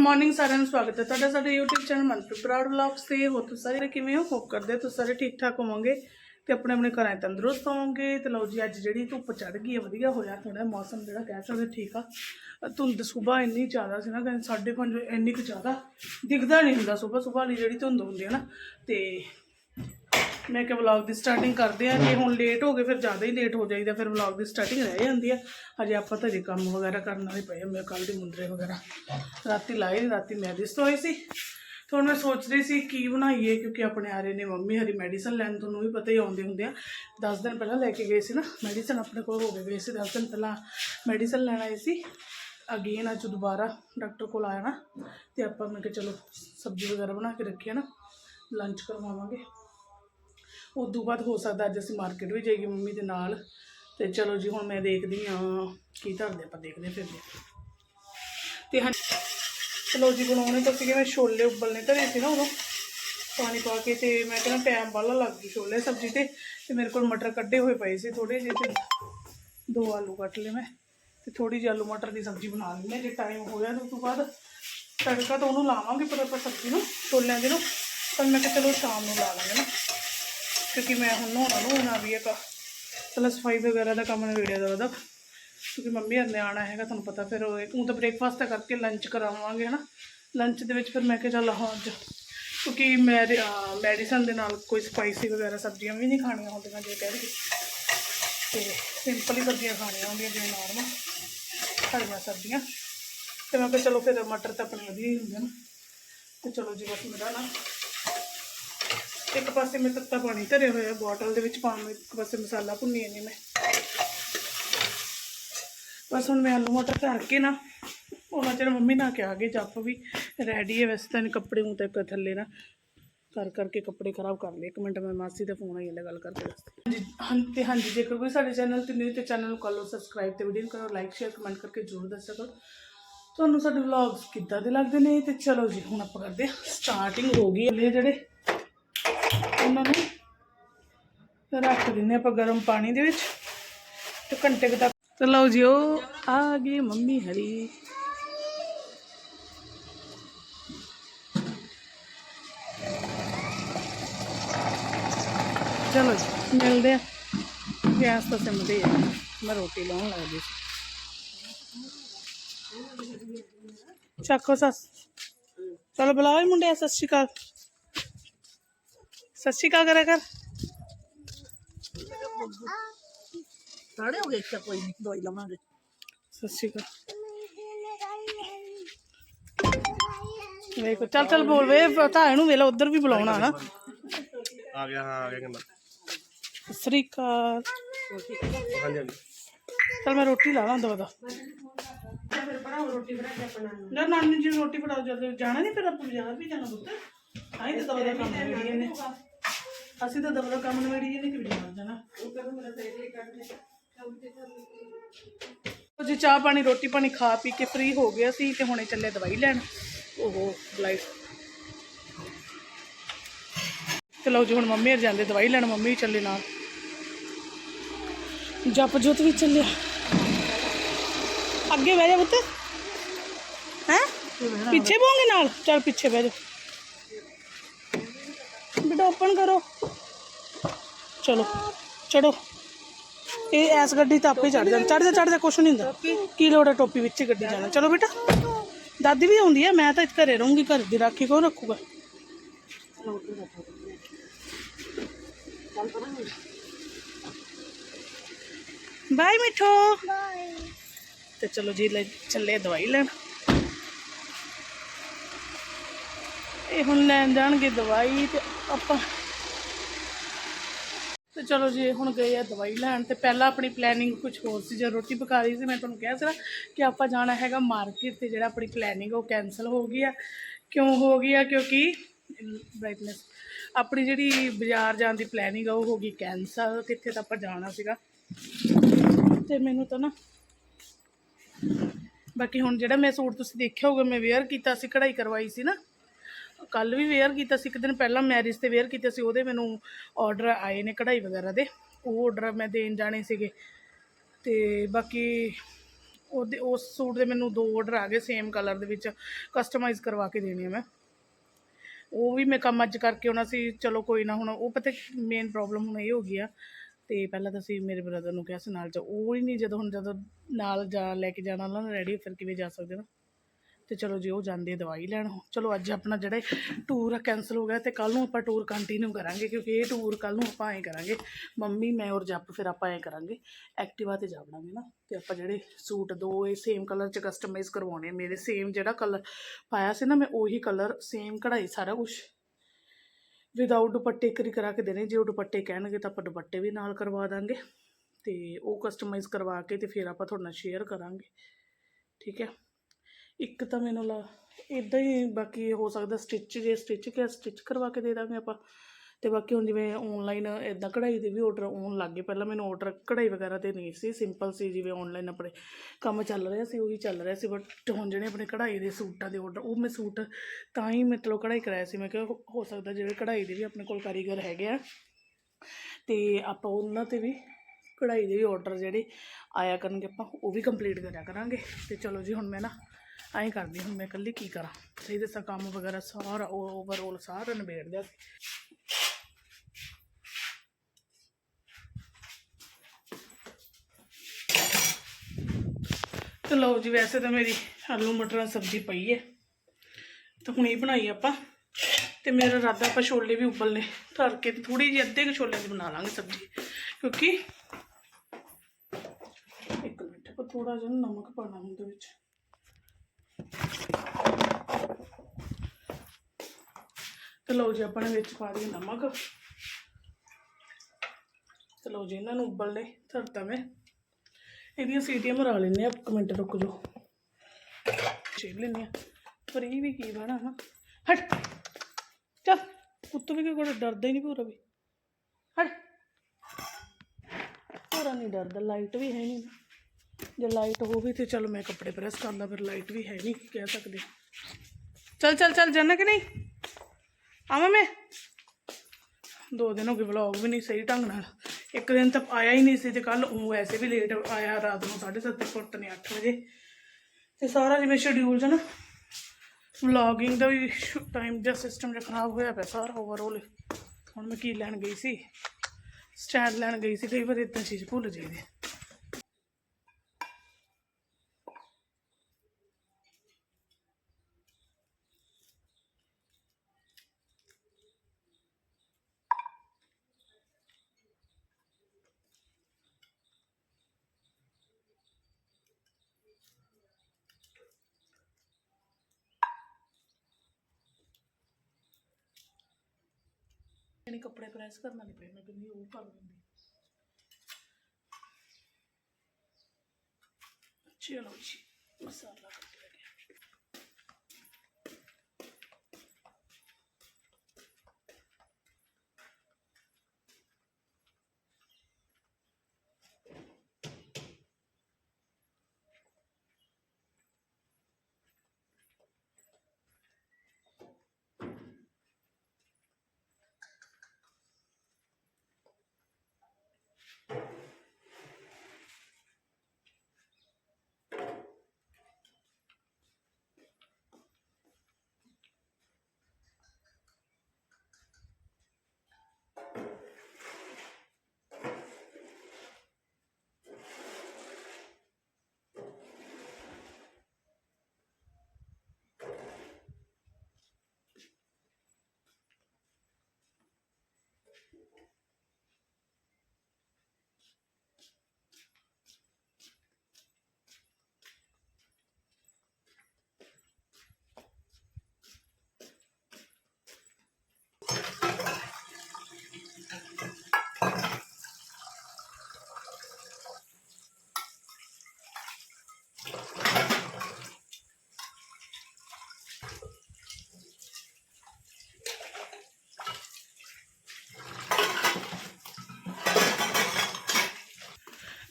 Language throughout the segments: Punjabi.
ਮਾਰਨਿੰਗ ਸਾਰਿਆਂ ਨੂੰ ਸਵਾਗਤ ਹੈ। ਤੁਹਾਡਾ ਸਾਡੇ YouTube channel Manpreet Brar vlogs ਤੇ ਹੋ ਤੁਸੀਂ ਸਾਰੇ ਕਿਵੇਂ ਹੋ? ਹੋਪ ਕਰਦੇ ਤੁਸੀਂ ਸਾਰੇ ਠੀਕ ਠਾਕ ਹੋਵੋਗੇ ਤੇ ਆਪਣੇ ਆਪਣੇ ਘਰਾਂ 'ਚ ਤੰਦਰੁਸਤ ਹੋਵੋਗੇ। ਤੇ ਲਓ ਜੀ, ਅੱਜ ਜਿਹੜੀ ਧੁੱਪ ਚੜ ਗਈ ਹੈ, ਵਧੀਆ ਹੋਇਆ ਥੋੜਾ ਮੌਸਮ ਜਿਹੜਾ ਕਹਿ ਸਕਦੇ ਠੀਕ ਆ। ਧੁੰਦ ਸਵੇਰ ਇੰਨੀ ਜ਼ਿਆਦਾ ਸੀ ਨਾ ਕਹਿੰਦੇ 5:30 ਵਜੇ ਇੰਨੀ ਕੁ ਜ਼ਿਆਦਾ ਦਿਖਦਾ ਨਹੀਂ ਹੁੰਦਾ। ਸਵੇਰ ਸਵੇਰ ਵਾਲੀ ਜਿਹੜੀ ਧੁੰਦ ਹੁੰਦੀ ਹੈ ਨਾ, ਤੇ ਮੈਂ ਕਿ ਵਲੌਗ ਦੀ ਸਟਾਰਟਿੰਗ ਕਰਦੇ ਆ ਜੇ ਹੁਣ ਲੇਟ ਹੋ ਗਏ ਫਿਰ ਜ਼ਿਆਦਾ ਹੀ ਲੇਟ ਹੋ ਜਾਈਦਾ ਫਿਰ ਵਲੌਗ ਦੀ ਸਟਾਰਟਿੰਗ ਰਹਿ ਜਾਂਦੀ ਆ। ਹਜੇ ਆਪਾਂ ਤਾਂ ਜੇ ਕੰਮ ਵਗੈਰਾ ਕਰਨ ਵਾਲੇ ਪਏ ਆ ਮੈਂ ਕੱਲ ਦੇ ਮੁੰਦਰੇ ਵਗੈਰਾ। ਰਾਤੀ ਲਾਏ ਨੀ, ਰਾਤੀ ਮੈਰਿਜ ਤੋਂ ਹੋਈ ਸੀ। ਤੇ ਹੁਣ ਮੈਂ ਸੋਚ ਰਹੀ ਸੀ ਕੀ ਬਣਾਈਏ ਕਿਉਂਕਿ ਆਪਣੇ ਆ ਰਹੇ ਨੇ ਮੰਮੀ ਹਰੀ ਮੈਡੀਸਨ ਲੈਣ ਤੁਹਾਨੂੰ ਵੀ ਪਤਾ ਹੀ ਆਉਂਦੇ ਹੁੰਦੇ ਆ। 10 ਦਿਨ ਪਹਿਲਾਂ ਲੈ ਕੇ ਗਏ ਸੀ ਨਾ ਮੈਡੀਸਨ ਆਪਣੇ ਕੋਲ ਹੋ ਗਏ ਗਏ ਸੀ 10 ਦਿਨ ਪਹਿਲਾਂ ਮੈਡੀਸਨ ਲੈਣ ਆਏ ਸੀ। ਅਗੇਨ ਅੱਜ ਦੁਬਾਰਾ ਡਾਕਟਰ ਕੋਲ ਆਇਆ ਨਾ ਤੇ ਆਪਾਂ ਮੈਂ ਕਿਹਾ ਚਲੋ ਸਬਜ਼ੀ ਵਗੈਰਾ ਬਣਾ ਕੇ ਰੱਖੀ ਆ ਨਾ ਲੰਚ ਕਰਵਾਵਾਂਗੇ। ਉਦੋਂ ਬਾਅਦ ਹੋ ਸਕਦਾ ਅੱਜ ਅਸੀਂ ਮਾਰਕੀਟ ਵੀ ਜਾਈਏ ਮੰਮੀ ਦੇ ਨਾਲ। ਤੇ ਚਲੋ ਜੀ, ਹੁਣ ਮੈਂ ਦੇਖਦੀ ਆ ਕੀ ਧਰਦੇ ਆਪਾਂ ਦੇਖਦੇ ਹਾਂ ਫਿਰ। ਤੇ ਹਾਂ, ਚਲੋ ਜੀ ਬਣਾਉਣੇ ਤਾਂ ਸੀਗੇ ਮੈਂ ਛੋਲੇ ਉਬਲਨੇ ਧਰੇ ਸੀ ਨਾ ਉਦੋਂ। ਪਾਣੀ ਪਾ ਕੇ ਤੇ ਮੈਂ ਕਹਿੰਦਾ ਟਾਈਮ ਵਾਲਾ ਲੱਗ ਗਈ ਛੋਲੇ, ਸਬਜ਼ੀ ਤੇ। ਤੇ ਮੇਰੇ ਕੋਲ ਮਟਰ ਕੱਢੇ ਹੋਏ ਪਏ ਸੀ ਥੋੜੇ ਜਿਹੇ ਤੇ ਦੋ ਆਲੂ ਕੱਟ ਲਏ ਮੈਂ। ਤੇ ਥੋੜੀ ਜਿਹੀ ਆਲੂ ਮਟਰ ਦੀ ਸਬਜ਼ੀ ਬਣਾ ਲਈ ਮੈਂ, ਜੇ ਟਾਈਮ ਹੋਇਆ ਤਾਂ ਉਸ ਤੋਂ ਬਾਅਦ ਤੜਕਾ ਤਾਂ ਉਹਨੂੰ ਲਾਵਾਂਗੇ ਪਰ ਆਪਾਂ ਸਬਜ਼ੀ ਨੂੰ, ਛੋਲਿਆਂ ਦੇ ਨੂੰ। ਪਰ ਮੈਂ ਕਿਹਾ ਚਲੋ ਸ਼ਾਮ ਨੂੰ ਲਾ ਲਾਂਗੇ ਨਾ। ਕਿਉਂਕਿ ਮੈਂ ਹੁਣ ਨਹਾਉਣਾ ਨਹਾਉਣਾ ਹੋਣਾ ਵੀ ਹੈਗਾ। ਪਹਿਲਾਂ ਸਫ਼ਾਈ ਵਗੈਰਾ ਦਾ ਕੰਮ ਨਵੇੜਿਆ ਦਾ ਉਹਦਾ। ਕਿਉਂਕਿ ਮੰਮੀ ਹਰ ਨੇ ਆਉਣਾ ਹੈਗਾ, ਤੁਹਾਨੂੰ ਪਤਾ ਫਿਰ ਉਹ ਤਾਂ ਬ੍ਰੇਕਫਾਸਟ ਤਾਂ ਕਰਕੇ ਲੰਚ ਕਰਾਵਾਂਗੇ, ਹਨਾ। ਲੰਚ ਦੇ ਵਿੱਚ ਫਿਰ ਮੈਂ ਕਿਹਾ ਚੱਲ ਹਾਂ ਅੱਜ। ਕਿਉਂਕਿ ਮੈਂ ਮੈਡੀਸਨ ਦੇ ਨਾਲ ਕੋਈ ਸਪਾਈਸੀ ਵਗੈਰਾ ਸਬਜ਼ੀਆਂ ਵੀ ਨਹੀਂ ਖਾਣੀਆਂ ਹੁੰਦੀਆਂ ਜੇ ਕਹਿ ਰਹੀ ਤੇ ਸਿੰਪਲ ਹੀ ਸਬਜ਼ੀਆਂ ਖਾਣੀਆਂ ਹੁੰਦੀਆਂ ਜਿਵੇਂ ਨਾਰਮਲ ਹਰੀਆਂ ਸਬਜ਼ੀਆਂ। ਤੇ ਮੈਂ ਕਿਹਾ ਚਲੋ ਫਿਰ ਮਟਰ ਤਾਂ ਆਪਣੇ ਵਧੀਆ ਹੀ ਹੁੰਦੇ ਨੇ। ਤੇ ਚਲੋ ਜੀ ਬਸ ਮੇਰਾ ਨਾ ਇੱਕ ਪਾਸੇ ਮੈਂ ਤੱਤਾ ਪਾਣੀ ਧਰਿਆ ਹੋਇਆ, ਬੋਟਲ ਦੇ ਵਿੱਚ ਪਾਉਣ ਇੱਕ ਪਾਸੇ ਮਸਾਲਾ ਭੁੰਨੀ ਜਾਂਦੀ ਮੈਂ। ਬਸ ਹੁਣ ਮੈਂ ਆਲੂ ਮਟਰ ਧਰ ਕੇ ਨਾ, ਉਹਨਾਂ ਚਿਰ ਮੰਮੀ ਨਾ ਕਿ ਆ ਗਏ ਜੱਪ ਵੀ ਰੈਡੀ ਹੈ, ਵੈਸੇ ਤਾਂ ਇਹਨੇ ਕੱਪੜੇ ਨੂੰ ਤਾਂ ਥੱਲੇ ਨਾ। ਕਰ ਕਰਕੇ ਕੱਪੜੇ ਖਰਾਬ ਕਰ ਲਏ, ਇੱਕ ਮਿੰਟ ਮੈਂ ਮਾਸੀ ਦਾ ਫੋਨ ਆਈ ਜਾਂਦਾ ਗੱਲ ਕਰਦੇ ਵਾਸਤੇ ਹਾਂਜੀ ਹਾਂ ਤੇ ਹਾਂਜੀ, ਜੇਕਰ ਕੋਈ ਸਾਡੇ ਚੈਨਲ ਤੇ ਨਹੀਂ ਤੇ ਚੈਨਲ ਨੂੰ ਕਰ ਲਓ ਸਬਸਕ੍ਰਾਈਬ ਤੇ ਵੀਡੀਓ ਨੂੰ ਕਰੋ ਲਾਈਕ ਸ਼ੇਅਰ ਕਮੈਂਟ ਕਰਕੇ ਜ਼ਰੂਰ ਦੱਸਿਆ ਕਰੋ। ਤੁਹਾਨੂੰ ਸਾਡੇ ਵਲੌਗਸ ਕਿੱਦਾਂ ਦੇ ਲੱਗਦੇ ਨੇ? ਤੇ ਚਲੋ ਜੀ, ਹੁਣ ਆਪਾਂ ਕਰਦੇ ਹਾਂ ਸਟਾਰਟਿੰਗ ਹੋ ਗਈ ਇਹ ਜਿਹੜੇ ਉਹਨਾਂ ਨੂੰ। ਰੱਖ ਦਿੰਨੇ ਆਪਾਂ ਗਰਮ ਪਾਣੀ ਦੇ ਵਿੱਚ। ਤੇ ਘੰਟੇ ਕੁ ਤੱਕ। ਤੇ ਲਓ ਜੀ, ਉਹ ਆ ਗਈ ਮੰਮੀ ਹਰੀ। ਚਲੋ ਜੀ, ਮਿਲਦੇ ਆ। ਗੈਸ ਤਾਂ ਸਿਮਦੇ ਆ। ਮੈਂ ਰੋਟੀ ਲਾਉਣ ਲੱਗਦੀ ਸੀ। ਚੱਕੋ ਸੱਸ। ਚਲੋ ਬੁਲਾਓ ਮੁੰਡੇ ਸਤਿ ਸ਼੍ਰੀ ਅਕਾਲ। ਸਤਿ ਸ਼੍ਰੀ ਅਕਾਲ ਕਰਿਆ ਕਰ ਸਾੜੇ ਹੋ ਗਏ ਇੱਥੇ ਕੋਈ ਨਹੀਂ ਦਵਾਈ ਲਵਾਂਗੇ। ਸਤਿ ਸ਼੍ਰੀ ਅਕਾਲ। ਵੇਖੋ ਚੱਲ ਚੱਲ ਬੋਲ ਵੇ ਪਤਾ ਇਹਨੂੰ ਵੇਲਾ ਉਧਰ ਵੀ ਬੁਲਾਉਣਾ ਨਾ। ਆ ਗਿਆ ਹਾਂ ਆ ਗਿਆ ਕਹਿੰਦਾ। ਸਤਿ ਸ਼੍ਰੀ ਅਕਾਲ। ਹਾਂਜੀ ਹਾਂਜੀ ਚੱਲ ਮੈਂ ਰੋਟੀ ਲਾ ਲਾਂ ਦੋ ਦਾ। ਨਾ ਨਾਨੀ ਜੀ ਰੋਟੀ ਫੜਾਓ ਜਦ ਜਾਣਾ ਨਹੀਂ ਫਿਰ ਆਪਾਂ ਬਾਜ਼ਾਰ ਵੀ ਜਾਣਾ ਪੁੱਤ। ਆਈ ਤਾਂ ਦਵਾ ਦਾ ਕੰਮ ਨਵੇੜੀ ਨੇ ਅਸੀਂ ਤਾਂ ਦਵਾ ਦਾ ਕੰਮ ਨਵੇੜੀ ਨੇ ਕਿ ਬਾਜ਼ਾਰ ਜਾਣਾ? ਉਹ ਜੀ ਚਾਹ ਪਾਣੀ ਰੋਟੀ ਪਾਣੀ ਖਾ ਪੀ ਕੇ ਫ੍ਰੀ ਹੋ ਗਿਆ ਸੀ ਤੇ ਹੁਣੇ ਚੱਲੇ ਦਵਾਈ ਲੈਣ। ਓਹੋ ਲਾਈਟ ਤੇ ਲਓ ਜੀ ਹੁਣ ਮੰਮੀ ਹਰ ਜਾਂਦੇ ਦਵਾਈ ਲੈਣ ਮੰਮੀ ਚੱਲੇ ਨਾਲ। ਜਪ ਜੋਤ ਵੀ ਚੱਲਿਆ। ਅੱਗੇ ਬਹਿ ਜਾ ਪੁੱਤ। ਹੈ? ਪਿੱਛੇ ਬੋਂਗੇ ਨਾਲ? ਚੱਲ ਪਿੱਛੇ ਬਹਿ ਜਾ। ਬੇਟਾ ਓਪਨ ਕਰੋ ਚਲੋ ਚੜੋ ਇਹ ਐਸ ਗੱਡੀ ਤਾਂ ਆਪੇ ਚੜ ਜਾਣ ਚੜ ਜਾ ਚੜ ਜਾ ਕੁਛ ਨਹੀਂ ਹੁੰਦਾ ਕੀ ਲੋੜ ਹੈ ਟੋਪੀ ਵਿੱਚ ਹੀ ਗੱਡੀ ਜਾਣਾ ਚਲੋ ਬੇਟਾ ਦਾਦੀ ਵੀ ਆਉਂਦੀ ਹੈ ਮੈਂ ਤਾਂ ਇੱਥੇ ਘਰੇ ਰਹੂੰਗੀ ਘਰ ਦੀ ਰਾਖੀ ਕੌਣ ਰੱਖੂਗਾ ਬਾਏ ਮਿੱਠੋ ਤੇ ਚਲੋ ਜੀ ਲੈ ਚੱਲੇ ਦਵਾਈ ਲੈਣ ਇਹ ਹੁਣ ਲੈਣ ਜਾਣਗੇ ਦਵਾਈ ਤੇ ਆਪਾਂ ਤੇ ਚਲੋ ਜੀ ਹੁਣ ਗਏ ਆ ਦਵਾਈ ਲੈਣ ਤੇ ਪਹਿਲਾਂ ਆਪਣੀ ਪਲੈਨਿੰਗ ਕੁਝ ਹੋਰ ਸੀ ਜੇ ਰੋਟੀ ਪਕਾ ਰਹੀ ਸੀ, ਮੈਂ ਤੁਹਾਨੂੰ ਕਿਹਾ ਸੀ ਕਿ ਆਪਾਂ ਜਾਣਾ ਹੈਗਾ ਮਾਰਕੀਟ ਤੇ, ਜਿਹੜਾ ਆਪਣੀ ਪਲੈਨਿੰਗ ਉਹ ਕੈਨਸਲ ਹੋ ਗਈ ਆ। ਕਿਉਂ ਹੋ ਗਈ ਆ? ਕਿਉਂਕਿ ਬ੍ਰਾਈਟਨੈਸ ਆਪਣੀ ਜਿਹੜੀ ਬਾਜ਼ਾਰ ਜਾਣ ਦੀ ਪਲੈਨਿੰਗ ਆ, ਉਹ ਹੋ ਗਈ ਕੈਨਸਲ ਕਿੱਥੇ ਤਾਂ ਆਪਾਂ ਜਾਣਾ ਸੀਗਾ। ਤੇ ਮੈਨੂੰ ਤਾਂ ਨਾ, ਬਾਕੀ ਹੁਣ ਜਿਹੜਾ ਮੈਂ ਸੂਟ ਤੁਸੀਂ ਦੇਖਿਆ ਹੋਊਗਾ, ਮੈਂ ਵੇਅਰ ਕੀਤਾ ਸੀ, ਕਢਾਈ ਕਰਵਾਈ ਸੀ ਨਾ ਕੱਲ ਵੀ ਵੇਅਰ ਕੀਤਾ ਸੀ, ਇੱਕ ਦਿਨ ਪਹਿਲਾਂ ਮੈਰਿਜ ਤੇ ਵੇਅਰ ਕੀਤਾ ਸੀ, ਉਹਦੇ ਮੈਨੂੰ ਆਰਡਰ ਆਏ ਨੇ ਕਢਾਈ ਵਗੈਰਾ ਦੇ, ਉਹ ਆਰਡਰ ਮੈਂ ਦੇਣ ਜਾਣੇ ਸੀਗੇ। ਤੇ ਬਾਕੀ ਉਹਦੇ, ਉਸ ਸੂਟ ਦੇ ਮੈਨੂੰ ਦੋ ਆਰਡਰ ਆ ਗਏ ਸੇਮ ਕਲਰ ਦੇ ਵਿੱਚ ਕਸਟਮਾਈਜ਼ ਕਰਵਾ ਕੇ ਦੇਣੇ ਆ ਮੈਂ। ਉਹ ਵੀ ਮੈਂ ਕੰਮ ਅੱਜ ਕਰਕੇ ਆਉਣਾ ਸੀ, ਚਲੋ ਕੋਈ ਨਾ, ਹੁਣ ਉਹ ਪਤਾ ਮੇਨ ਪ੍ਰੋਬਲਮ ਹੁਣ ਇਹ ਹੋ ਗਈ ਆ, ਤੇ ਪਹਿਲਾਂ ਤਾਂ ਅਸੀਂ ਮੇਰੇ ਬ੍ਰਦਰ ਨੂੰ ਕਿਹਾ ਸੀ ਨਾਲ ਚ ਉਹ ਹੀ ਨਹੀਂ ਜਦੋਂ, ਹੁਣ ਜਦੋਂ ਨਾਲ ਜਾ, ਲੈ ਕੇ ਜਾਣਾ, ਉਹਨਾਂ ਨੇ ਰੈਡੀ ਫਿਰ ਕਿਵੇਂ ਜਾ ਸਕਦੇ ਨਾ। ਤੇ ਚਲੋ ਜੀ, ਉਹ ਜਾਂਦੇ ਦਵਾਈ ਲੈਣ। ਚਲੋ ਅੱਜ ਆਪਣਾ ਜਿਹੜਾ ਟੂਰ ਆ ਕੈਨਸਲ ਹੋ ਗਿਆ ਤੇ ਕੱਲ ਨੂੰ ਆਪਾਂ ਟੂਰ ਕੰਟੀਨਿਊ ਕਰਾਂਗੇ, ਕਿਉਂਕਿ ਇਹ ਟੂਰ ਕੱਲ ਨੂੰ ਆਪਾਂ ਐਂ ਕਰਾਂਗੇ, ਮੰਮੀ, ਮੈਂ ਔਰ ਜੱਪ ਫਿਰ ਆਪਾਂ ਐਂ ਕਰਾਂਗੇ, ਐਕਟਿਵਾ ਤੇ ਜਾਵਾਂਗੇ ਨਾ, ਤੇ ਆਪਾਂ ਜਿਹੜੇ ਸੂਟ ਦੋ ਇਹ ਸੇਮ ਕਲਰ ਚ ਕਸਟਮਾਈਜ਼ ਕਰਵਾਉਣੇ ਮੇਰੇ ਸੇਮ ਜਿਹੜਾ ਕਲਰ ਪਾਇਆ ਸੀ ਨਾ, ਮੈਂ ਉਹੀ ਕਲਰ ਸੇਮ ਕਢਾਈ ਸਾਰਾ ਕੁਝ ਵਿਦਆਊਟ ਦੁਪੱਟੇ ਕਰੀ ਕਰਾ ਕੇ ਦੇਣੇ, ਜੇ ਉਹ ਦੁਪੱਟੇ ਕਹਿਣਗੇ ਤਾਂ ਆਪਾਂ ਦੁਪੱਟੇ ਵੀ ਨਾਲ ਕਰਵਾ ਦਾਂਗੇ, ਤੇ ਉਹ ਕਸਟਮਾਈਜ਼ ਕਰਵਾ ਕੇ ਤੇ ਫਿਰ ਆਪਾਂ ਤੁਹਾਡੇ ਨਾਲ ਸ਼ੇਅਰ ਕਰਾਂਗੇ। ਠੀਕ ਹੈ? ਇੱਕ ਤਾਂ ਮੈਨੂੰ ਲਾ ਇਦਾਂ ਹੀ ਬਾਕੀ ਹੋ ਸਕਦਾ ਸਟਿਚ ਜੇ ਸਟਿਚ ਕਿਆ ਸਟਿਚ ਕਰਵਾ ਕੇ ਦੇ ਦਾਂਗੇ ਆਪਾਂ। ਤੇ ਬਾਕੀ ਹੁਣ ਜਿਵੇਂ ਆਨਲਾਈਨ ਇਦਾਂ ਕਢਾਈ ਦੇ ਵੀ ਆਰਡਰ ਆਉਣ ਲੱਗ ਗਏ ਪਹਿਲਾਂ ਮੈਨੂੰ ਆਰਡਰ ਕਢਾਈ ਵਗੈਰਾ ਤੇ ਨਹੀਂ ਸੀ ਸਿੰਪਲ ਸੀ ਜਿਵੇਂ ਆਨਲਾਈਨ ਆਪਣੇ ਕੰਮ ਚੱਲ ਰਿਹਾ ਸੀ, ਉਹੀ ਚੱਲ ਰਿਹਾ ਸੀ ਬਟ ਹੁਣ ਜਿਹੜੇ ਆਪਣੇ ਕਢਾਈ ਦੇ ਸੂਟਾਂ ਦੇ ਆਰਡਰ ਉਹ ਮੈਂ ਸੂਟ ਤਾਂ ਹੀ ਮਤਲਬ ਕਢਾਈ ਕਰਾਇਆ ਸੀ, ਮੈਂ ਕਿਹਾ ਹੋ- ਸਕਦਾ ਜਿਹੜੇ ਕਢਾਈ ਦੇ ਵੀ ਆਪਣੇ ਕੋਲ ਕਾਰੀਗਰ ਹੈਗੇ ਆ। ਤੇ ਆਪਾਂ ਉਹਨਾਂ ਤੇ ਵੀ ਕਢਾਈ ਦੇ ਵੀ ਆਰਡਰ ਜਿਹੜੇ ਆਇਆ ਕਰਨਗੇ ਆਪਾਂ, ਉਹ ਵੀ ਕੰਪਲੀਟ ਕਰਿਆ ਕਰਾਂਗੇ। ਤੇ ਚਲੋ ਜੀ ਹੁਣ ਮੈਂ ਨਾ ਐਂ ਕਰਦੀ ਹੁਣ ਮੈਂ ਇਕੱਲੀ ਕੀ ਕਰਾਂ। ਸਹੀ ਦੱਸਾਂ ਕੰਮ ਵਗੈਰਾ ਸਾਰਾ ਓਵਰਆਲ ਸਾਰਾ ਨਿਬੇੜ ਦਿਆ ਤੇ ਲਓ ਜੀ ਵੈਸੇ ਤਾਂ ਮੇਰੀ ਆਲੂ ਮਟਰਾਂ ਸਬਜ਼ੀ ਪਈ ਹੈ। ਤਾਂ ਹੁਣ ਇਹ ਬਣਾਈ ਆਪਾਂ। ਤੇ ਮੇਰਾ ਇਰਾਦਾ ਆਪਾਂ ਛੋਲੇ ਵੀ ਉਬਲਨੇ ਧਰ ਕੇ ਤੇ ਥੋੜੀ ਜਿਹੀ ਅੱਧੇ ਕੁ ਛੋਲਿਆਂ ਦੀ ਬਣਾ ਲਾਂਗੇ ਸਬਜ਼ੀ। ਕਿਉਂਕਿ ਇੱਕ ਮਿੰਟ, ਆਪਾਂ ਥੋੜਾ ਜਿਹਾ ਨਮਕ ਪਾਣਾ ਉਹਦੇ ਵਿੱਚ। ਤੇ ਲਓ ਜੀ, ਆਪਾਂ ਨੇ ਵਿੱਚ ਪਾ ਦਈਏ ਨਮਕ। ਤੇ ਲਓ ਜੀ, ਇਹਨਾਂ ਨੂੰ ਉਬਲਨੇ, ਧਰਤਾ ਮੈਂ। ਇਹਦੀਆਂ ਸੀਟੀਆਂ ਮਰਾ ਲੈਂਦੇ ਆ ਇੱਕ ਮਿੰਟ ਰੁਕ ਜਾਓ। ਛੇਲ ਲੈਂਦੇ ਆ ਪਰ ਇਹ ਵੀ ਕੀ ਬਣਾ ਨਾ ਹਟ! ਚੱਲ ਕੁੱਤੂ ਵੀ ਕੋਈ ਡਰਦਾ ਹੀ ਨਹੀਂ ਪੂਰਾ ਵੀ। ਹਟ! ਪੂਰਾ ਨਹੀਂ ਡਰਦਾ, ਲਾਈਟ ਵੀ ਹੈ ਨਹੀਂ। ਜੇ ਲਾਈਟ ਹੋਵੇ ਤੇ ਚਲ ਮੈਂ ਕੱਪੜੇ ਪ੍ਰੈਸ ਕਰਦਾ ਫਿਰ ਲਾਈਟ ਵੀ ਹੈ ਨਹੀਂ, ਕਹਿ ਸਕਦੇ। ਚੱਲ ਚੱਲ ਚੱਲ ਜਾਣਾ ਕਿ ਨਹੀਂ? ਆਵਾਂ ਮੈਂ? ਦੋ ਦਿਨ ਹੋ ਗਏ ਵਲੌਗ ਵੀ ਨਹੀਂ ਸਹੀ ਢੰਗ ਨਾਲ। ਇੱਕ ਦਿਨ ਤਾਂ ਆਇਆ ਹੀ ਨਹੀਂ ਸੀ ਤੇ ਕੱਲ ਉਹ ਵੈਸੇ ਵੀ ਲੇਟ ਆਇਆ ਰਾਤ ਨੂੰ 7:30 ਫੁੱਟ ਨੇ 8 ਵਜੇ। ਤੇ ਸਾਰਾ ਜਿਵੇਂ ਸ਼ਡਿਊਲ ਚ ਨਾ ਵਲੌਗਿੰਗ ਦਾ ਵੀ ਟਾਈਮ ਦਾ ਸਿਸਟਮ ਜਿਹਾ ਖਰਾਬ ਹੋਇਆ ਪਿਆ ਸਾਰਾ ਓਵਰਆਲ ਹੁਣ ਮੈਂ ਕੀ ਲੈਣ ਗਈ ਸੀ? ਸਟੈਂਡ ਲੈਣ ਗਈ ਸੀ, ਕਈ ਵਾਰ ਇਦਾਂ ਚੀਜ਼ ਭੁੱਲ ਜਾਈਦੀ। ਹੈ। ਯਾਨੀ ਕੱਪੜੇ ਪ੍ਰੈਸ ਕਰਨਾ ਨਹੀਂ ਪਏ ਮੈਂ ਕਹਿੰਦੀ ਉਹ ਕਰ ਦਿੰਦੀ ਚਲੋ ਜੀ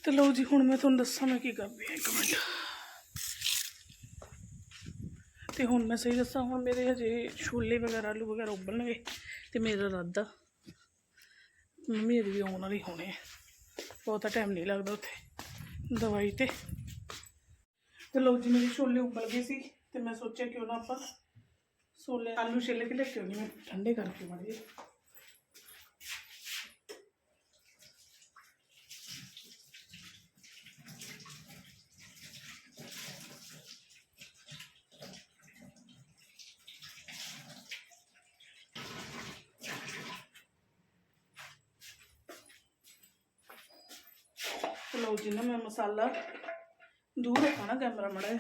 ਤੇ ਲਓ ਜੀ, ਹੁਣ ਮੈਂ ਤੁਹਾਨੂੰ ਦੱਸਾਂ ਮੈਂ ਕੀ ਕਰਦੀ ਹਾਂ, ਇੱਕ ਮਿੰਟ। ਤੇ ਹੁਣ ਮੈਂ ਸਹੀ ਦੱਸਾਂ, ਹੁਣ ਮੇਰੇ ਹਜੇ ਛੋਲੇ ਵਗੈਰਾ, ਆਲੂ ਵਗੈਰਾ ਉਬਲਣਗੇ ਤੇ ਮੇਰਾ ਇਰਾਦਾ, ਮੰਮੀ ਇਹਦੀ ਵੀ ਆਉਣ ਵਾਲੀ ਹੋਣੇ ਆ। ਬਹੁਤਾ ਟਾਈਮ ਨਹੀਂ ਲੱਗਦਾ ਉੱਥੇ ਦਵਾਈ ਤੇ। ਤੇ ਲੋ ਜੀ, ਮੇਰੇ ਛੋਲੇ ਉਬਲ ਗਏ ਸੀ ਤੇ ਮੈਂ ਸੋਚਿਆ ਕਿਉਂ ਨਾ ਆਪਾਂ ਛੋਲੇ, ਆਲੂ ਛਿੱਲ ਕੇ ਲੈ ਕੇ ਆਉਣੀ ਮੈਂ ਠੰਡੇ ਕਰਕੇ ਮਾੜੇ ਜਿਹੇ। ਤੇ ਲਓ ਜੀ ਨਾ ਮੈਂ ਮਸਾਲਾ ਦੂਰ ਰੱਖਣਾ ਕੈਮਰਾ ਮੜਾ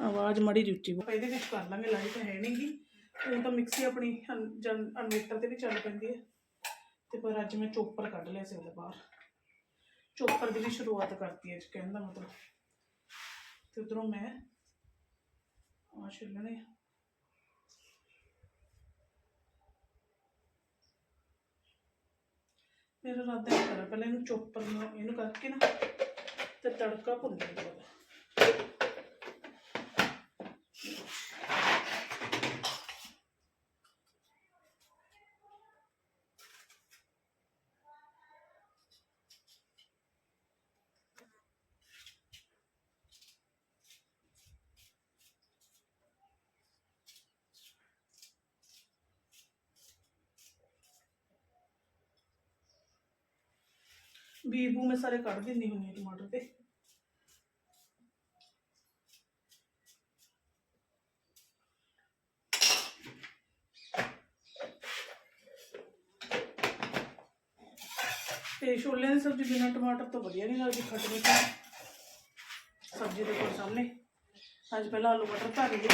ਆਵਾਜ਼ ਮੜੀ ਜੁੱਚੀ ਇਹਦੇ ਵਿੱਚ ਕਰ ਲਾਂਗੇ ਲਾਈਟ, ਹੈ ਨਹੀਂਗੀ ਉਹ ਤਾਂ ਮਿਕਸੀ ਆਪਣੀ ਅਨਵੇਟਰ ਤੇ ਵੀ ਚੱਲ ਪੈਂਦੀ ਹੈ। ਤੇ ਪਰ ਅੱਜ ਮੈਂ ਚੋਪਰ ਕੱਢ ਲਿਆ ਸੀ ਉਹਦੇ ਬਾਹਰ। ਚੋਪਰ ਦੀ ਵੀ ਸ਼ੁਰੂਆਤ ਕਰਤੀ ਹੈ ਅੱਜ ਕਹਿਣ ਦਾ ਮਤਲਬ। ਤੇ ਉਧਰੋਂ ਮੈਂ ਆ ਛਿੱਲਣੇ ਮੇਰਾ ਰਾਦਾ ਕਰਾਂ ਪਹਿਲਾਂ ਇਹਨੂੰ ਚੋਪਰ ਨੂੰ ਇਹਨੂੰ ਕਰਕੇ ਨਾ ਤੇ ਤੜਕਾ ਭੁੰਨ ਲਿਆ ਬੀਬੂ ਮੈਂ ਸਾਰੇ ਕੱਢ ਦਿੰਦੀ ਹੁੰਦੀ ਹਾਂ ਟਮਾਟਰ ਤੇ ਤੇ ਛੋਲਿਆਂ ਦੀ ਸਬਜ਼ੀ ਬਿਨਾਂ ਟਮਾਟਰ ਤੋਂ ਵਧੀਆ ਨਹੀਂ ਲੱਗਦੀ ਖੱਟ ਮਿੱਠੀ ਸਬਜ਼ੀ ਦੇ ਕੋਲ ਸਾਹਮਣੇ। ਅੱਜ ਪਹਿਲਾਂ ਆਲੂ ਮਟਰ ਧਰ ਲਏ।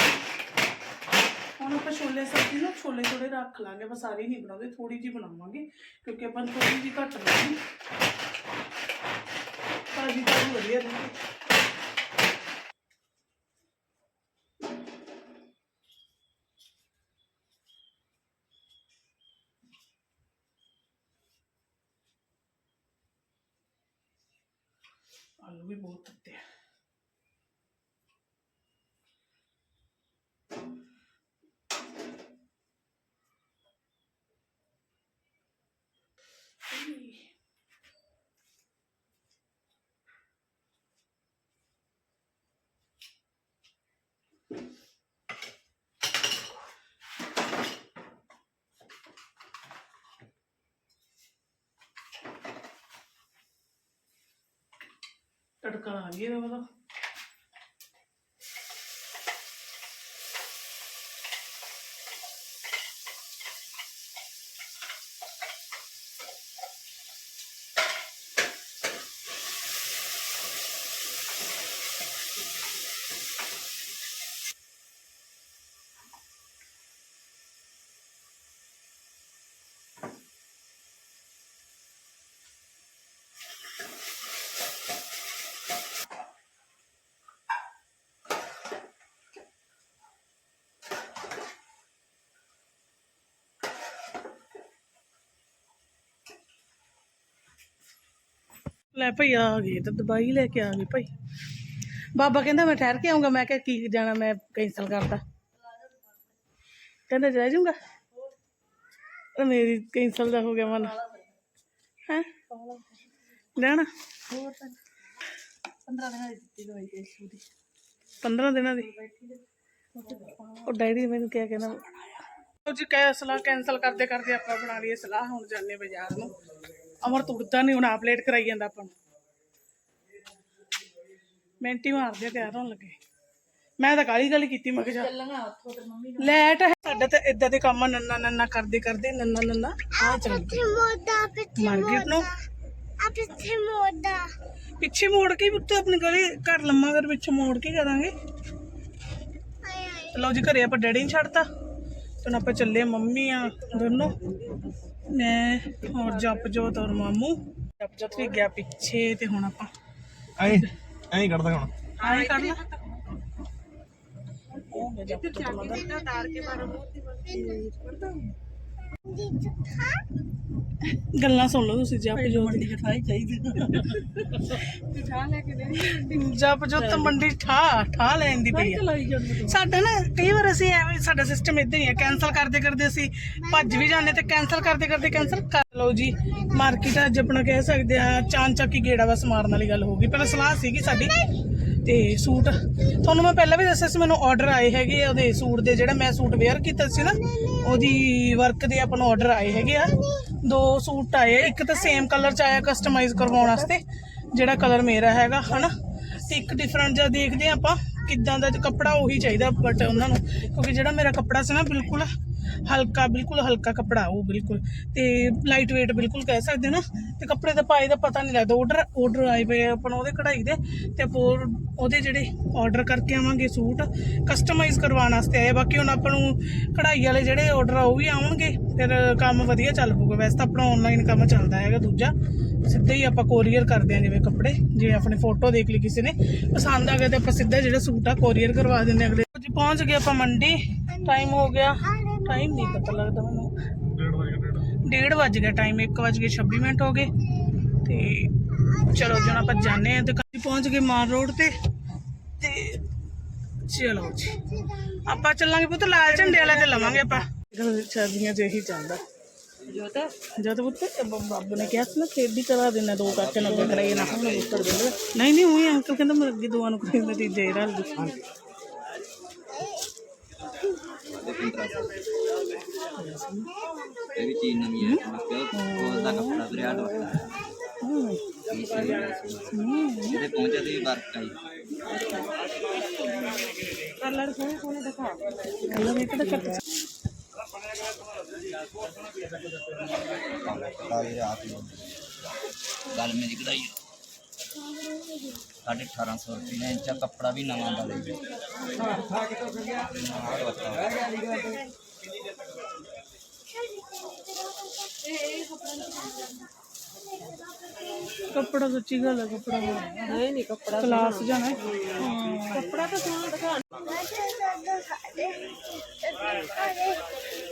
ਹੁਣ ਆਪਾਂ ਛੋਲੇ ਸਬਜ਼ੀ ਨਾ ਛੋਲੇ ਥੋੜੇ ਰੱਖ ਲਾਂਗੇ, ਬਸ ਸਾਰੀ ਨਹੀਂ ਬਣਾਉਂਦੇ ਥੋੜੀ ਜੀ ਬਣਾਵਾਂਗੇ, ਕਿਉਂਕਿ ਆਪਾਂ ਨੂੰ ਥੋੜੀ ਜੀ ਘੱਟ ਲਾਂਗੇ ਤਾਜੀ ਤਾਜੀ ਵਧੀਆ ਰਹਿੰਦੀ ਆਲੂ ਵੀ ਬਹੁਤ ਤੱਤੇ ਆ। ਤੜਕਾ ਆ ਗਿਆ ਲੈ ਭਈ ਆ ਗਏ ਤੇ ਦਵਾਈ ਲੈ ਕੇ ਆ ਗਏ ਭਾਈ। ਬਾਬਾ ਕਹਿੰਦਾ ਮੈਂ ਠਹਿਰ ਕੇ ਆਉਂਗਾ ਮੈਂ ਕਿਹਾ ਕੀ ਜਾਣਾ, ਮੈਂ ਕੈਂਸਲ ਕਰਤਾ। ਕਹਿੰਦਾ ਜਾ ਜਾਊਂਗਾ। ਉਹ ਮੇਰੀ ਕੈਂਸਲ ਦਾ ਹੋ ਗਿਆ ਮਨ। ਹੈ? ਲੈਣਾ? 15 ਦਿਨਾਂ ਦੀ। ਦਿੱਤੀ ਦਵਾਈ ਤੇ ਦੀ 15 ਦਿਨਾਂ ਦੀ ਉਹ ਡੈਡੀ ਮੈਨੂੰ ਕਿਹਾ, ਕਹਿੰਦਾ ਜੀ ਕਹਿ ਸਲਾਹ ਕੈਂਸਲ ਕਰਦੇ ਕਰਦੇ ਆਪਾਂ ਬਣਾ ਲਈਏ। ਸਲਾਹ ਹੁਣ ਜਾਂਦੇ ਬਾਜ਼ਾਰ ਨੂੰ। ਅਮਰ ਤੁਰਦਾ ਨਹੀਂ ਹੁਣ ਆਪ ਲੇਟ ਕਰਾਈ ਜਾਂਦਾ ਆਪਾਂ ਨੂੰ। ਮਿੰਟੀ ਮਾਰਦੇ ਆ, ਤਿਆਰ ਹੋਣ ਲੱਗੇ। ਮੈਂ ਤਾਂ ਕਾਲੀ ਕਾਲੀ ਕੀਤੀ ਮੈਂ ਕਿਹਾ ਚੱਲ ਚੱਲਾਂਗਾ ਉੱਥੋਂ ਤੇ ਮੰਮੀ ਲੈਟ ਹੈ। ਸਾਡਾ ਤਾਂ ਇਦਾਂ ਦੇ ਕੰਮ ਨੰਨਾ ਨੰਨਾ ਕਰਦੇ ਕਰਦੇ ਨੰਨਾ ਨੰਨਾ ਆ ਚੱਲ ਗਏ ਮੋਦਾ ਪਿੱਛੇ ਮਾਰਕੀਟ ਨੂੰ ਆ ਪਿੱਛੇ ਮੋਦਾ ਪਿੱਛੇ ਮੋੜ ਕੇ ਉੱਤੇ ਆਪਣੀ ਗਲੀ ਘਰ ਲੰਮਾ ਕਰ ਪਿੱਛੇ ਮੋੜ ਕੇ ਕਰਾਂਗੇ। ਆਏ ਆਏ। ਲਓ ਜੀ ਘਰੇ ਆਪਾਂ ਡੈਡੀ ਨੂੰ ਛੱਡਤਾ। ਤੇ ਹੁਣ ਆਪਾਂ ਚੱਲੇ ਮੰਮੀ ਆ ਦੋਨੋਂ। ਮੈਂ ਹੋਰ ਜਪਜੋਤ ਔਰ ਮਾਮੂ। ਜਪਜੋਤ ਵੀ ਗਿਆ ਪਿੱਛੇ ਤੇ ਹੁਣ ਆਪਾਂ ਐਂ ਐਂ ਕੱਢਦਾ ਹੁਣ। ਆਏ ਕਰ ਲਾ। ਉਹ ਮੈਂ ਜਪਜੋਤ ਮਦਰ ਦੀ ਚੁੱਠਾ ਗੱਲਾਂ ਸੁਣ ਲਓ ਤੁਸੀਂ ਜਪਜੋਤ ਦੀ। ਮਿਠਾਈ ਚਾਹੀਦੀ। ਜਪਜੋਤ ਮੰਡੀ ਠਾ ਠਾ ਲੈਂਦੀ ਪਈ ਆ। ਸਾਡਾ ਨਾ ਕਈ ਵਾਰ ਅਸੀਂ ਐਵੇਂ ਸਾਡਾ ਸਿਸਟਮ ਇਦਾਂ ਹੀ ਹੈ ਕੈਨਸਲ ਕਰਦੇ ਕਰਦੇ ਅਸੀਂ ਭੱਜ ਵੀ ਜਾਂਦੇ ਤੇ ਕੈਨਸਲ ਕਰਦੇ ਕਰਦੇ ਕੈਨਸਲ ਕਰ ਲਓ ਜੀ। ਮਾਰਕੀਟ ਅੱਜ ਆਪਣਾ ਕਹਿ ਸਕਦੇ ਆ ਚਾਨ ਚੱਕੀ ਗੇੜਾ ਬਸ ਮਾਰਨ ਵਾਲੀ ਗੱਲ ਹੋ ਗਈ। ਪਹਿਲਾਂ ਸਲਾਹ ਸੀਗੀ ਸਾਡੀ ਤੇ ਸੂਟ। ਤੁਹਾਨੂੰ ਮੈਂ ਪਹਿਲਾਂ ਵੀ ਦੱਸਿਆ ਸੀ, ਮੈਨੂੰ ਆਰਡਰ ਆਏ ਹੈਗੇ ਆ ਉਹਦੇ ਸੂਟ ਦੇ, ਜਿਹੜਾ ਮੈਂ ਸੂਟ ਵੇਅਰ ਕੀਤਾ ਸੀ ਨਾ, ਉਹਦੀ ਵਰਕ ਦੇ ਆਪਾਂ ਨੂੰ ਆਰਡਰ ਆਏ ਹੈਗੇ ਆ। ਦੋ ਸੂਟ ਆਏ ਆ, ਇੱਕ ਤਾਂ ਸੇਮ ਕਲਰ ਚ ਆਇਆ ਕਸਟਮਾਈਜ਼ ਕਰਵਾਉਣ ਵਾਸਤੇ, ਜਿਹੜਾ ਕਲਰ ਮੇਰਾ ਹੈਗਾ, ਹਨਾ? ਤੇ ਇੱਕ ਡਿਫਰੈਂਟ ਜਿਹਾ ਦੇਖਦੇ ਹਾਂ ਆਪਾਂ, ਕਿੱਦਾਂ ਦਾ ਕੱਪੜਾ ਉਹੀ ਚਾਹੀਦਾ ਬਟ ਉਹਨਾਂ ਨੂੰ, ਕਿਉਂਕਿ ਜਿਹੜਾ ਮੇਰਾ ਕੱਪੜਾ ਸੀ ਨਾ, ਬਿਲਕੁਲ ਹਲਕਾ, ਬਿਲਕੁਲ ਹਲਕਾ ਕੱਪੜਾ, ਉਹ ਬਿਲਕੁਲ। ਤੇ ਲਾਈਟ weight ਬਿਲਕੁਲ ਕਹਿ ਸਕਦੇ ਨਾ। ਤੇ ਕੱਪੜੇ ਦਾ ਪਾਏ ਦਾ ਪਤਾ ਨਹੀਂ ਲੱਗਦਾ। ਆਰਡਰ ਆਰਡਰ ਆਏ ਪਏ ਆ ਆਪਾਂ ਉਹਦੇ ਕਢਾਈ ਦੇ। ਤੇ ਆਪਾਂ ਉਹਦੇ ਜਿਹੜੇ ਆਰਡਰ ਕਰਕੇ ਆਵਾਂਗੇ ਸੂਟ ਕਸਟਮਾਈਜ਼ ਕਰਵਾਉਣ ਵਾਸਤੇ ਆਏ ਬਾਕੀ ਹੁਣ ਆਪਾਂ ਨੂੰ ਕਢਾਈ ਵਾਲੇ ਜਿਹੜੇ ਆਰਡਰ ਆ, ਉਹ ਵੀ ਆਉਣਗੇ। ਫਿਰ ਕੰਮ ਵਧੀਆ ਚੱਲ ਪਊਗਾ। ਵੈਸੇ ਤਾਂ ਆਪਣਾ ਆਨਲਾਈਨ ਕੰਮ ਚੱਲਦਾ ਹੈਗਾ ਦੂਜਾ। ਸਿੱਧਾ ਹੀ ਆਪਾਂ ਕੋਰੀਅਰ ਕਰਦੇ ਆ, ਜਿਵੇਂ ਕੱਪੜੇ। ਜੇ ਆਪਣੇ ਫੋਟੋ ਦੇਖ ਲਈ ਕਿਸੇ ਨੇ। ਪਸੰਦ ਆ ਗਿਆ ਤੇ ਆਪਾਂ ਸਿੱਧਾ ਜਿਹੜਾ ਸੂਟ ਆ ਕੋਰੀਅਰ ਕਰਵਾ ਦਿੰਦੇ ਆ ਅਗਲੇ। ਜੀ ਪਹੁੰਚ ਗਏ ਆਪਾਂ ਮੰਡੀ। ਟਾਈਮ ਹੋ ਗਿਆ। ਟਾਈਮ ਨਹੀਂ ਪਤਾ ਲੱਗਦਾ ਮੈਨੂੰ। ਡੇਢ ਵੱਜ ਗਿਆ ਟਾਈਮ 1 ਵੱਜ ਕੇ 26 ਮਿੰਟ ਹੋ ਗਏ। ਤੇ ਚਲੋ ਜਣਾ ਆਪਾਂ ਜਾਣੇ ਆ ਦੁਕਾਨ ਪਹੁੰਚ ਗਏ ਮਾਰ ਰੋਡ ਤੇ। ਤੇ ਚਲੋ ਜੀ ਆਪਾਂ ਚੱਲਾਂਗੇ ਪੁੱਤ ਲਾਲ ਝੰਡੇ ਵਾਲਾ ਤੇ ਲਵਾਂਗੇ ਆਪਾਂ। ਸਰਦੀਆਂ 'ਚ ਇਹੀ ਚੱਲਦਾ। ਜੋਤ? ਜਦ ਪੁੱਤ ਬਾਬੂ ਨੇ ਕਿਹਾ ਸੀ ਨਾ ਖੇਡ ਵੀ ਕਰਾ ਦੇਣਾ ਦੋ ਕਰਕੇ ਨਾ ਕਰਾਈ ਨਾ ਹੁਣ ਉੱਤਰ ਦੇਣਾ। ਨਹੀਂ ਨਹੀਂ ਉਹੀ ਅੰਕਲ ਕਹਿੰਦਾ ਮੈਂ ਅੱਗੇ ਦੋਵਾਂ ਨੂੰ ਕਰਾਈ ਨਤੀਜੇ ਰਲ ਦੂ ਇਹ ਵੀ ਚੀਜ਼ ਨਵੀਂ ਹੈ ਮੈਂ ਕਿਹਾ ਕੋਲ ਦਾ ਕੱਪੜਾ ਵਰਤਾ ਇਹ ਸ਼ੇਰ ਇਹਦੇ ਪਹੁੰਚੇ ਦੀ ਵਰਕ ਆਈ ਕਲਰ ਸੋਹਣੇ ਸੋਹਣੇ ਦਿਖਾ। ਕਲਰ ਇੱਕ ਤਾਂ ਕੱਟ ਗੱਲ ਮੇਰੀ ਕਢਾਈ ਸਾਢੇ 1800 ਰੁਪਏ ਨੇ ਇੰਚਾ ਕੱਪੜਾ ਵੀ ਨਵਾਂ ਦਾ ਲਈ ਕੱਪੜਾ ਸੱਚੀ ਗੱਲ ਹੈ ਕੱਪੜਾ ਨਹੀਂ ਨਹੀਂ ਕੱਪੜਾ ਕਲਾਸ ਜਾਣਾ ਹੈ। ਕੱਪੜਾ ਤਾਂ ਸੋਹਣਾ ਦਿਖਾ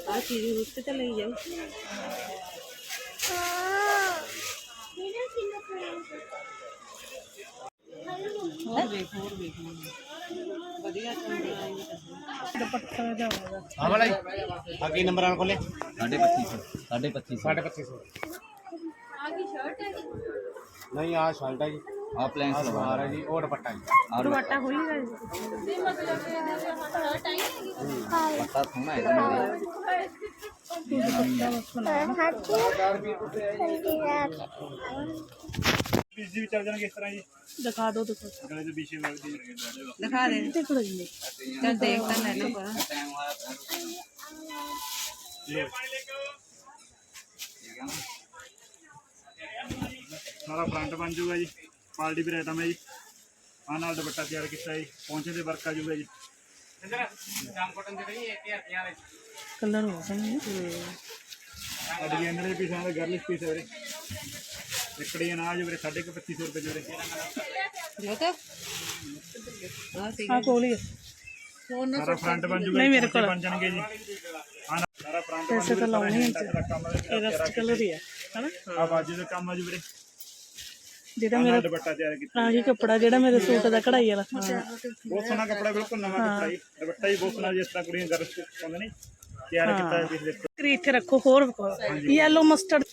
ਆ ਚੀਜ਼ ਉੱਤੇ ਤੇ ਲਈ ਜਾਓ। ਹੋਰ ਵੇਖ ਹੋਰ ਵੇਖ ਵਧੀਆ ਚੰਗਾ ਦੁਪੱਟਾ ਜਾਵੇਗਾ ਹਾਂ ਵਾਲਾ ਅੱਗੇ ਨੰਬਰ ਆਣ ਕੋਲੇ ਸਾਢੇ 2500 ਸਾਢੇ 2500 2500 ਨਹੀਂ ਆ ਸ਼ਰਟ ਹੈ ਜੀ ਆ ਪਲਾਨ ਆ ਸਲਵਾਰ ਸਲਵਾਰ ਹੈ ਜੀ ਉਹ ਦੁਪੱਟਾ ਜੀ ਆ ਦੁਪੱਟਾ ਖੋਲੀ ਗਾ ਪੱਟਾ ਸੋਹਣਾ ਹੈ ਇਹਦਾ ਪੀਜੀ ਵੀ ਚੱਲ ਜਾਣਗੇ ਇਸ ਤਰ੍ਹਾਂ ਜੀ। ਦਿਖਾ ਦਿਓ ਦੁਪੱਟਾ ਗਲੇ ਦੇ ਵਿਸ਼ੇ ਵਾਲੀ ਦੀ ਦਿਖਾ ਦੇ। ਤੇ ਖੜਾਈ ਨੇ ਚੱਲ ਦੇਖ ਤਾਂ ਲੈ ਲਓ ਆਇਆ ਸਾਰਾ ਫਰੰਟ ਬਣ ਜਾਊਗਾ ਜੀ। ਪਾਲਟੀ ਵੀ ਆਈਟਮ ਹੈ ਜੀ। ਆ ਨਾਲ ਦੁਪੱਟਾ ਤਿਆਰ ਕੀਤਾ ਜੀ। ਪਹੁੰਚੇ ਦੇ ਵਰਕ ਆ ਜਾਊਗਾ ਜੀ। ਕਲਰ ਹੋ ਸਹੀ ਆ ਡਿਜ਼ਾਈਨਰ ਦੇ ਪੀਸਾਂ ਦਾ ਗਰਲਿਸ਼ ਪੀਸ ਹੈ ਵੀਰੇ। ਇਕੜੀ ਨਾ ਜੀ ਵੀਰੇ 2500 ਰੁਪਏ ਜੀ ਵੀਰੇ ਜੋਤ? ਆ ਸੀ ਆ। ਕੋਲੀ ਸਾਰਾ ਫਰੰਟ ਬਣ ਜਾਊਗਾ ਨਹੀਂ ਜੀ, ਮੇਰੇ ਕੋਲ। ਪਹੁੰਚੇ ਬਣ ਜਾਣਗੇ ਜੀ। ਆ ਨਾ- ਸਾਰਾ ਫਰੰਟ ਬਣ ਪੈਸੇ ਤਾਂ ਲਾਉਣੇ ਹੀ ਜਾਊਗਾ ਕੰਮ ਆ ਇਹ ਰਸਟ ਕਲਰ ਹੀ ਹੈ ਹਨਾ? ਆ ਬਾਜੂ ਦਾ ਕੰਮ ਆ ਜੀ ਵੀਰੇ। ਜਿਹੜਾ ਆ ਮੇਰਾ ਨਾਲ ਦੁਪੱਟਾ ਤਿਆਰ ਕੀਤਾ ਆਹੀ ਕੱਪੜਾ ਜਿਹੜਾ ਮੇਰੇ ਸੂਟ ਦਾ ਕਢਾਈ ਵਾਲਾ। ਬਹੁਤ ਸੋਹਣਾ ਕੱਪੜਾ ਬਿਲਕੁਲ ਨਵਾਂ ਕੱਪੜਾ ਜੀ। ਦੁਪੱਟਾ ਹੀ ਬਹੁਤ ਸੋਹਣਾ ਜਿਸ ਤਰ੍ਹਾਂ ਕੁੜੀਆਂ ਗਰਸ ਪਾਉਂਦੇ ਨੇ। ਤਿਆਰ ਕੀਤਾ ਹੈ ਤੁਸੀਂ ਦੇਖੋ। ਕਰੀ ਇੱਥੇ ਰੱਖੋ ਹੋਰ ਯੈਲੋ ਮਸਟਰਡ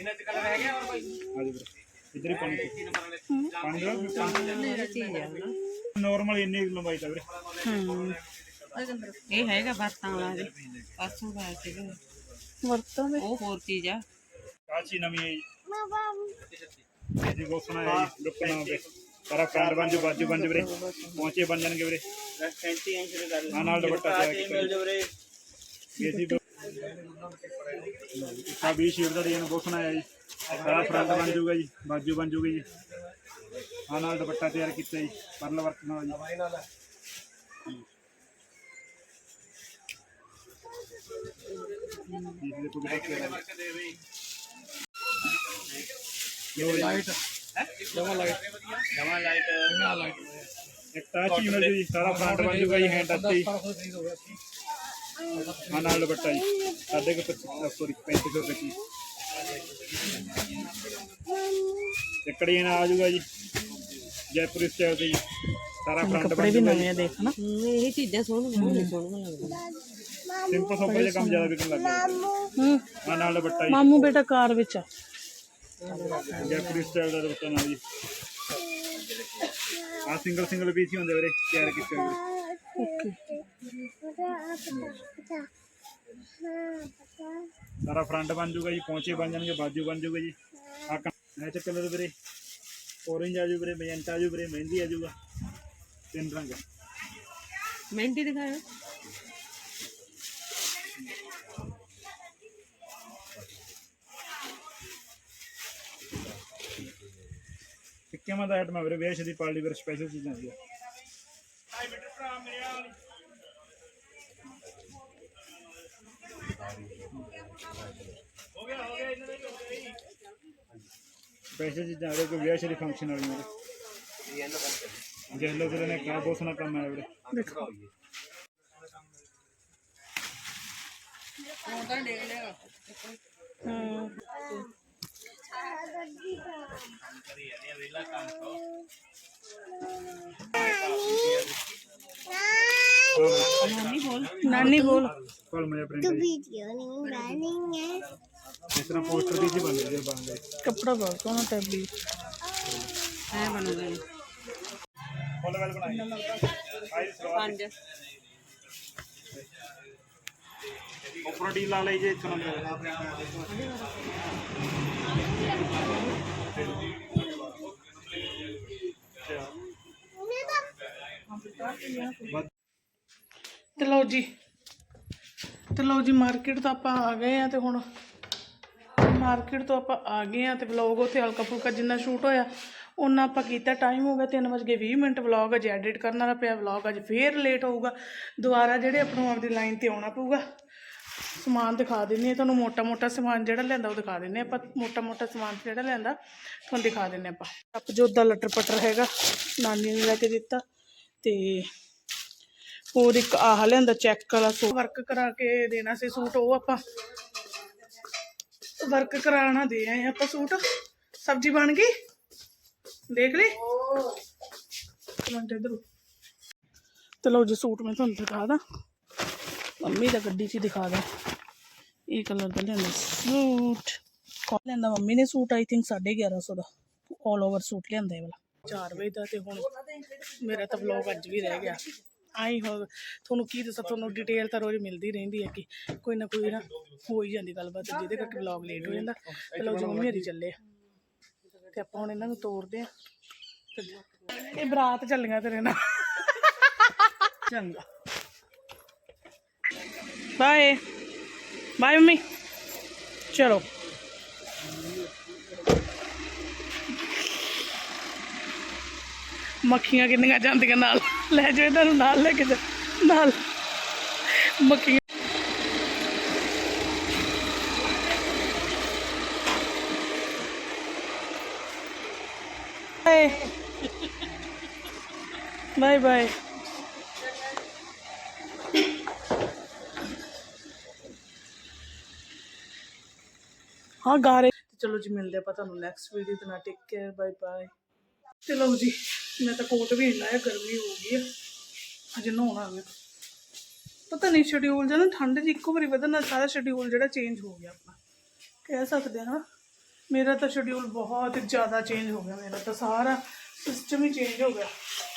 ਆ ਜੀ ਵੀਰੇ ਇੱਧਰ ਹੀ ਪਾਣੀ ਪਾਣੀ ਦਾ ਨਾਰਮਲ ਇੰਨੀ ਲੰਬਾਈ ਦਾ ਵੀਰੇ ਹੂੰ ਇਹ ਹੈਗਾ ਵਰਤਾਂ ਵਾਲਾ ਜੀ ਪਾਸੋਂ ਦਾ ਸੀਗਾ ਵਰਤਾਂ ਦੇ ਉਹ ਹੋਰ ਚੀਜ਼ ਆ ਆ ਚੀਜ਼ ਨਵੀਂ ਹੈ ਜੀ ਇਹ ਜੀ ਬਹੁਤ ਸੋਹਣਾ ਹੈ ਜੀ ਲੁੱਕ ਨਾ ਹੋਵੇ ਸਾਰਾ ਫਰੰਟ ਬਣ ਜਾਊ ਬਾਜੂ ਬਣ ਜਾਊ ਵੀਰੇ ਪਹੁੰਚੇ ਬਣ ਜਾਣਗੇ ਵੀਰੇ ਆ ਨਾਲ ਦੁਪੱਟਾ ਤਿਆਰ ਕੀਤਾ ਵੀਰੇ ਇਹ ਜੀ ਆ ਵੀ ਸ਼ੇਡ ਦਾ ਡਿਜ਼ਾਈਨ ਬਹੁਤ ਸੋਹਣਾ ਹੈ ਜੀ। ਸਾਰਾ ਫਰੰਟ ਬਣ ਜਾਊਗਾ ਜੀ ਬਾਜੂ ਬਣ ਜਾਊਗੀ ਜੀ। ਆ ਨਾਲ ਦੁਪੱਟਾ ਤਿਆਰ ਕੀਤਾ ਜੀ ਪਰਲ ਵਰਕ ਨਾਲ ਜੀ। ਲਾਈਟ ਜਮਾ ਲਾਈਟ। ਜਮਾ ਲਾਈਟ। ਜਮਾ ਲਾਈਟ। ਇੱਕ ਟੱਚ ਹੀ ਮਿਲ ਜੂ ਸਾਰਾ ਫਰੰਟ ਬਣ ਜੂਗਾ ਜੀ ਹੈਂਡ ਟੱਚ ਹੀ ਆ ਨਾਲ ਦੁਪੱਟਾ ਜੀ। ਸਾਡੇ ਕੋ 25 3500 ਰੁਪਏ ਦੀ ਇਕੜੀ ਨਾਲ ਆ ਜੀ। ਜੈਪੁਰੀ ਸਟਾਈਲ ਦੇ ਜੀ। ਸਾਰਾ ਫਰੰਟ ਕੱਪੜੇ ਬਣ ਵੀ ਨਵੇਂ ਆ ਦੇਖ ਨਾ ਇਹ ਚੀਜ਼ਾਂ ਸੋਹਣੀਆਂ ਸੋਹਣੀਆਂ ਲੱਗਦੀਆਂ। ਸਿੰਪਲ ਸੋਪਰ ਜਿਹਾ ਕੰਮ ਜ਼ਿਆਦਾ ਵਿਕਣ ਲੱਗ ਗਿਆ ਹੂੰ। ਨਾਲ ਦੁਪੱਟਾ ਜੀ। ਮਾਮੂ ਬੇਟਾ ਕਾਰ ਵਿੱਚ ਆ। ਜੈਪੁਰੀ ਸਟਾਈਲ ਦਾ ਦੁਪੱਟਾ ਨਾਲ ਜੀ। ਆ ਸਿੰਗਲ ਸਿੰਗਲ ਪੀਸ ਹੀ ਹੁੰਦੇ ਵੀਰੇ ਤਿਆਰ ਕੀਤੇ ਹੋਏ ਸਾਰਾ ਫਰੰਟ ਬਣ ਜਾਊਗਾ ਜੀ ਪੌਂਚੇ ਬਣ ਜਾਣਗੇ ਬਾਜੂ ਬਣ ਜਾਊਗਾ ਜੀ। ਆ ਮੈਚ ਕਲਰ ਵੀਰੇ? orange ਆ ਜਾਊ ਵੀਰੇ ਮੈਜੈਂਟਾ ਆ ਜਾਊ ਵੀਰੇ ਮਹਿੰਦੀ ਆ ਜਾਊਗਾ ਤਿੰਨ ਰੰਗ। ਮਹਿੰਦੀ ਦਿਖਾਓ ਮਾ ਦਾ ਆ ਵੀਰੇ ਵਿਆਹ ਸ਼ਾਦੀ ਪਾਰਟੀ ਵੀਰ ਸਪੈਸ਼ਲ ਚੀਜ਼ਾਂ ਜੀ ਸਪੈਸ਼ਲ ਚੀਜ਼ਾਂ ਆ ਵੀਰੇ ਕੋਈ ਵਿਆਹ ਸ਼ਾਦੀ ਫੰਕਸ਼ਨ ਵਾਲੀਆਂ ਵੀਰੇ ਜੈਲੋ ਵੀਰੇ ਨੇ ਕਾ ਬਹੁਤ ਸੋਹਣਾ ਕੰਮ ਆਇਆ ਵੀਰੇ ਦੇਖੋ ਹਾਂ ਨਾਨੀ ਬੋਲ ਕੋਲ ਮੈਂ ਪ੍ਰਿੰਟ ਵੀਡੀਓ ਨਹੀਂ ਬਣਨੀ ਹੈ ਇਸ ਤਰ੍ਹਾਂ ਪੋਸਟਰ ਦੀ ਜੀ ਬਣ ਰਹੀ ਹੈ ਬਣਦੇ ਕੱਪੜਾ ਬਹੁਤ ਸੋਹਣਾ ਟੈਬਲੀ ਐ ਬਣੂਗਾ ਜੀ ਫੁੱਲ ਵੈਲ ਬਣਾਈ ਆਈ ਸਲਵਾਰ ਪੰਜ ਉੱਪਰੋਂ ਡੀ ਲਾ ਲਈ ਜੇ ਇੱਥੋਂ ਨਾ ਤੇ ਲਓ ਜੀ। ਤੇ ਲਓ ਜੀ ਮਾਰਕੀਟ ਤੋਂ ਆਪਾਂ ਆ ਗਏ ਆ ਤੇ ਹੁਣ ਮਾਰਕੀਟ ਤੋਂ ਆਪਾਂ ਆ ਗਏ ਆ ਤੇ ਵਲੌਗ ਉੱਥੇ ਹਲਕਾ ਫੁਲਕਾ ਜਿੰਨਾ ਸ਼ੂਟ ਹੋਇਆ ਉਹਨਾਂ ਆਪਾਂ ਕੀਤਾ ਟਾਈਮ ਹੋ ਗਿਆ 3:20 ਮਿੰਟ ਵਲੌਗ ਅਜੇ ਐਡਿਟ ਕਰਨ ਵਾਲਾ ਪਿਆ। ਵਲੌਗ ਅੱਜ ਫੇਰ ਲੇਟ ਹੋਊਗਾ। ਦੁਬਾਰਾ ਜਿਹੜੇ ਆਪਾਂ ਨੂੰ ਆਪਦੀ ਲਾਈਨ ਤੇ ਆਉਣਾ ਪਊਗਾ, ਸਮਾਨ ਦਿਖਾ ਦਿੰਨੀ ਆ। ਤੁਹਾਨੂੰ ਮੋਟਾ ਮੋਟਾ ਸਮਾਨ ਜਿਹੜਾ ਲੈਂਦਾ ਉਹ ਦਿਖਾ ਦਿੰਨੇ ਆਪਾਂ ਮੋਟਾ ਮੋਟਾ ਸਮਾਨ ਜਿਹੜਾ ਲੈਂਦਾ ਤੁਹਾਨੂੰ ਦਿਖਾ ਦਿੰਨੇ ਆਪਾਂ। ਆਪ ਜੋ ਦਾ ਲਟਰ ਪਟਰ ਹੈਗਾ, ਨਾਨੀ ਨੇ ਲੈ ਕੇ ਦਿੱਤਾ। ਤੇ ਹੋਰ ਇੱਕ ਆਹ ਲਿਆਂਦਾ ਚੈੱਕ ਵਾਲਾ ਸੂਟ। ਵਰਕ ਕਰਾ ਕੇ ਦੇਣਾ ਸੀ ਸੂਟ, ਉਹ ਆਪਾਂ ਵਰਕ ਕਰਾਉਣਾ ਦੇ ਆਏ ਆਪਾਂ ਸੂਟ। ਸਬਜ਼ੀ ਬਣ ਗਈ? ਦੇਖ ਲਈ? ਮਿੰਟ ਇਧਰ ਤੇ ਲਓ ਜੀ ਸੂਟ ਮੈਂ ਤੁਹਾਨੂੰ ਦਿਖਾ ਦਾਂ। ਮੰਮੀ ਦਾ ਗੱਡੀ 'ਚ ਦਿਖਾ ਦਾਂ। ਇਹ ਕਲਰ ਦਾ ਲਿਆਂਦਾ ਸੂਟ। ਕੌਣ ਲੈਂਦਾ ਮੰਮੀ ਨੇ ਸੂਟ ਆਈ ਥਿੰਕ 1150 ਦਾ। ਆਲ ਓਵਰ ਸੂਟ ਲਿਆਂਦਾ ਇਹ ਵਾਲਾ। 4 ਵਜੇ ਦਾ ਤੇ ਹੁਣ ਮੇਰਾ ਤਾਂ ਵਲੌਗ ਅੱਜ ਵੀ ਰਹਿ ਗਿਆ। ਆਈ ਹੋ, ਤੁਹਾਨੂੰ ਕੀ ਦੱਸਾਂ, ਤੁਹਾਨੂੰ ਡਿਟੇਲ ਤਾਂ ਰੋਜ਼ ਮਿਲਦੀ ਰਹਿੰਦੀ ਹੈ ਕਿ ਕੋਈ ਨਾ ਕੋਈ ਨਾ ਹੋ ਹੀ ਜਾਂਦੀ ਗੱਲਬਾਤ, ਜਿਹਦੇ ਕਰਕੇ ਵਲੌਗ ਲੇਟ ਹੋ ਜਾਂਦਾ। ਤੇ ਜੀ, ਮੰਮੀ ਹਰੀ ਚੱਲੇ ਆ। ਤੇ ਆਪਾਂ ਹੁਣ ਇਹਨਾਂ ਨੂੰ ਤੋਰਦੇ ਆ। ਇਹ ਬਰਾਤ ਚੱਲੀਆਂ ਤੇਰੇ ਨਾਲ। ਚੰਗਾ। Bye bye mummy. ਚਲੋ। ਮੱਖੀਆਂ ਕਿੰਨੀਆਂ ਜਾਂਦੀਆਂ ਨਾਲ। ਲੈ ਜਾਓ ਇਹਨਾਂ ਨੂੰ ਨਾਲ ਲੈ ਕੇ ਜਾ, ਨਾਲ। ਮੱਖੀਆਂ। ਬਾਏ। Bye bye. ਹਾਂ ਗਾਰੇ ਚਲੋ ਜੀ, ਮਿਲਦੇ ਆਪਾਂ ਤੁਹਾਨੂੰ ਨੈਕਸਟ ਵੀਡੀਓ ਤੇ ਨਾ ਟੇਕ ਕੇਅਰ ਬਾਏ ਬਾਏ ਚਲੋ ਜੀ। ਮੈਂ ਤਾਂ ਕੋਟ ਵੀ ਇੰਨਾ ਹੈ ਗਰਮੀ ਹੋ ਗਈ ਆ। ਅਜੇ ਨਹਾਉਣਾ ਆ ਪਤਾ ਨਹੀਂ ਸ਼ਡਿਊਲ ਜਨਾ ਠੰਡ 'ਚ ਇੱਕੋ ਵਾਰੀ ਵਧਣ ਨਾਲ ਸਾਰਾ ਸ਼ਡਿਊਲ ਜਿਹੜਾ ਚੇਂਜ ਹੋ ਗਿਆ ਆਪਣਾ। ਕਹਿ ਸਕਦੇ ਹਾਂ ਮੇਰਾ ਤਾਂ ਸ਼ਡਿਊਲ ਬਹੁਤ ਜ਼ਿਆਦਾ ਚੇਂਜ ਹੋ ਗਿਆ, ਮੇਰਾ ਤਾਂ ਸਾਰਾ ਸਿਸਟਮ ਹੀ ਚੇਂਜ ਹੋ ਗਿਆ।